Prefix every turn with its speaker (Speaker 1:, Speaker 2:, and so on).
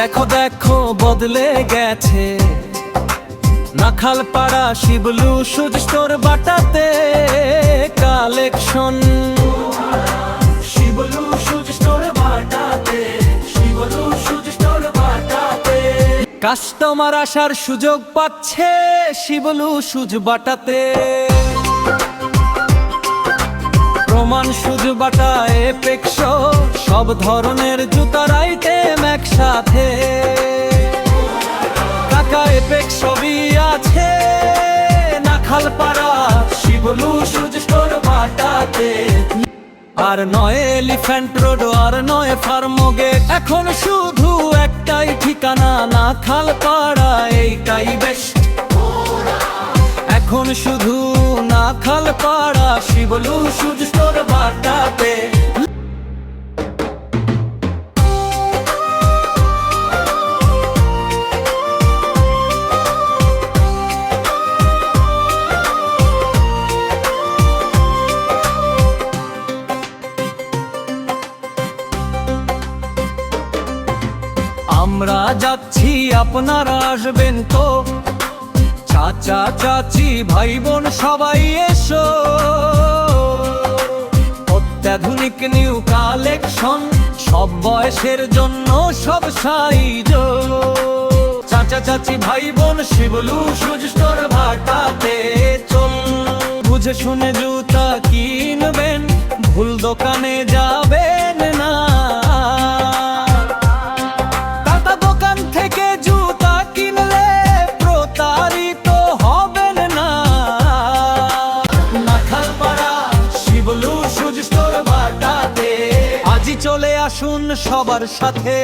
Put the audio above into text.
Speaker 1: দেখো দেখো, বদলে গেছে। নাখাল পাড়া শিবলু সুজ স্টোর বাটাতে কালেকশন কাস্টমার আসার সুযোগ পাচ্ছে, শিবলু, সুজ বাটাতে। প্রমাণ সুজ বাটা এপেক্স সব ধরনের জুতার আইটেম একসাথে। কাকা এপেক ছবি আছে নাখাল পাড়া শিবলু সুজ স্টোর বাটাতে আর নয় এলিফ্যান্ট রোড, আর নয় ফার্মোগেট এখন শুধু একটাই ঠিকানা, না খাল পাড়া এইটাই বেস্ট এখন শুধু না খাল পাড়া শিবলু সুজ আমরা যাচ্ছি, আপনারা আসবেন তো। চাচা, চাচি ভাই বোন সবাই এসো। অত্যাধুনিক নিউ কালেকশন সব বয়সের জন্য সব সাইজ। চাচা, চাচি ভাই বোন শিবলু সুজস্তর ভাটাতে চল। বুঝে শুনে জুতা কিনবেন, ভুল দোকানে যাবেন। চলে আসুন সবার সাথে।